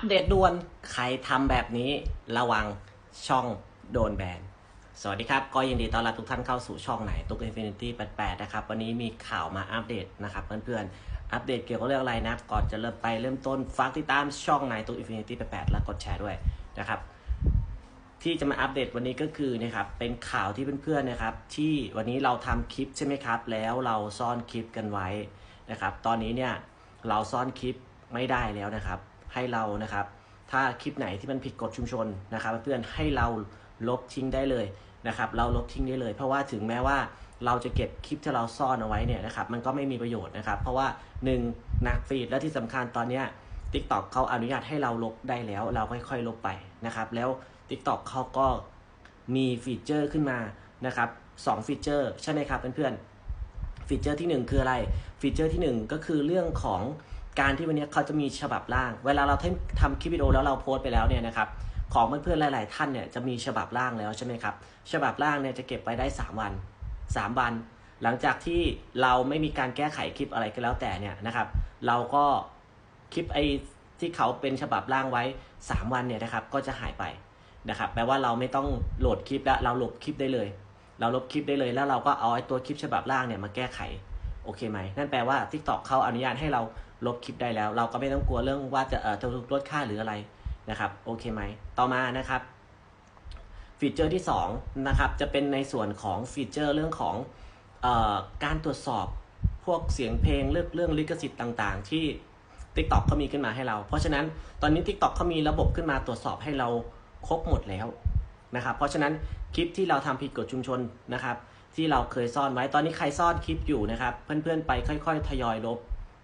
อัปเดตด่วนใครทำแบบนี้ระวังช่องโดนแบน สวัสดีครับ ก็ยินดีต้อนรับทุกท่านเข้าสู่ช่องไหนตุ๊ก Infinity 88 นะครับ วันนี้มีข่าวมาอัปเดตนะครับเพื่อนๆ อัปเดตเกี่ยวกับเรื่องอะไรนะ ก่อนจะเริ่มไปเริ่มต้นฝากติดตามช่องไหนตุ๊ก Infinity 88 และกดแชร์ด้วยนะครับ ที่จะมาอัปเดตวันนี้ก็คือนะครับเป็นข่าวที่เพื่อนๆนะครับ ที่วันนี้เราทำคลิปใช่ไหมครับ แล้วเราซ่อนคลิปกันไว้นะครับ ตอนนี้เนี่ยเราซ่อนคลิปไม่ได้แล้วนะครับ ให้เรานะครับ ถ้าคลิปไหนที่มันผิดกฎชุมชนนะครับ เพื่อนให้เราลบทิ้งได้เลยนะครับ เราลบทิ้งได้เลย เพราะว่าถึงแม้ว่าเราจะเก็บคลิปที่เราซ่อนเอาไว้เนี่ยนะครับ มันก็ไม่มีประโยชน์นะครับ เพราะว่าหนึ่งนักฟีดและที่สำคัญตอนเนี้ย TikTok เขาอนุญาตให้เราลบได้แล้ว เราค่อยๆลบไปนะครับ แล้ว TikTok เขาก็มีฟีเจอร์ขึ้นมานะครับสองฟีเจอร์ใช่ไหมครับเพื่อนๆฟีเจอร์ที่หนึ่งคืออะไร ฟีเจอร์ที่หนึ่งก็คือเรื่องของ การที่วันนี้เขาจะมีฉบับล่าง เวลาเราทำคลิปวิดีโอแล้วเราโพสต์ไปแล้วเนี่ยนะครับของเพื่อนๆหลาย ๆ ท่านเนี่ยจะมีฉบับล่างแล้วใช่ไหมครับฉบับล่างเนี่ยจะเก็บไว้ได้ 3 วัน 3 วัน หลังจากที่เราไม่มีการแก้ไขคลิปอะไรก็แล้วแต่เนี่ยนะครับ เราก็คลิปไอ้ที่เขาเป็นฉบับล่างไว้ 3 วันเนี่ยนะครับก็จะหายไปนะครับแปลว่าเราไม่ต้องโหลดคลิปแล้วเราลบคลิปได้เลย เราลบคลิปได้เลยแล้วเราก็เอาไอ้ตัวคลิปฉบับล่างเนี่ยมาแก้ไข อเคไหมนั่นแปลว่า TikTok เขาอนุญาตให้เราลบคลิปได้แล้ว เราก็ไม่ต้องกลัวเรื่องว่าจะเอ่อจะถูกลดค่าหรืออะไรนะครับโอเคไหมต่อมานะครับฟีเจอร์ที่2นะครับจะเป็นในส่วนของฟีเจอร์เรื่องของเออการตรวจสอบพวกเสียงเพลงเรื่องเรื่องลิขสิทธิ์ต่าง ๆ ที่ TikTok เขามีขึ้นมาให้เรา เพราะฉะนั้นตอนนี้ TikTok เขามีระบบขึ้นมาตรวจสอบให้เราครบหมดแล้ว นะครับ เพราะฉะนั้นคลิปที่เราทำผิดกฎชุมชนนะครับ ที่เราเคยซ่อนไว้ตอนนี้ใครซ่อนคลิปอยู่นะครับ เพื่อนๆไปค่อย ๆ ทยอยลบ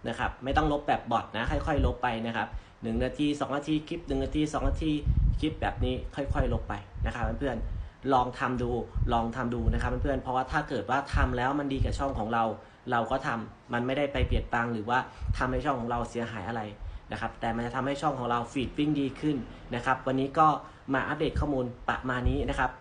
นะครับ ไม่ต้องลบแบบบอทนะ ค่อย ๆ ลบไปนะครับหนึ่งนาทีสองนาทีคลิปหนึ่งนาทีสองนาทีคลิปแบบนี้ค่อย ๆ ลบไปนะครับเพื่อนๆลองทำดูลองทำดูนะครับเพื่อนๆเพราะว่าถ้าเกิดว่าทำแล้วมันดีกับช่องของเรา เราก็ทำมันไม่ได้ไปเปลี่ยนแปลงหรือว่าทำให้ช่องของเราเสียหายอะไร นะครับ แต่มันจะทำให้ช่องของเราฟีดวิ่งดีขึ้นนะครับ วันนี้ก็มาอัปเดตข้อมูลประมาณนี้นะครับ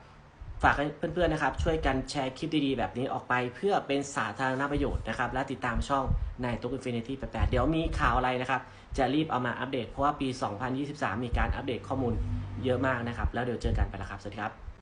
ฝากให้เพื่อนๆนะครับ ช่วยกันแชร์คลิปดีๆ แบบนี้ออกไปเพื่อเป็นสาธารณประโยชน์นะครับ และติดตามช่องในตุ๊กอินฟินิตี้88เดี๋ยวมีข่าวอะไรนะครับ จะรีบเอามาอัปเดตเพราะว่าปี 2023 มีการอัปเดตข้อมูลเยอะมากนะครับ แล้วเดี๋ยวเจอกันไปล้วครับ สวัสดีครับ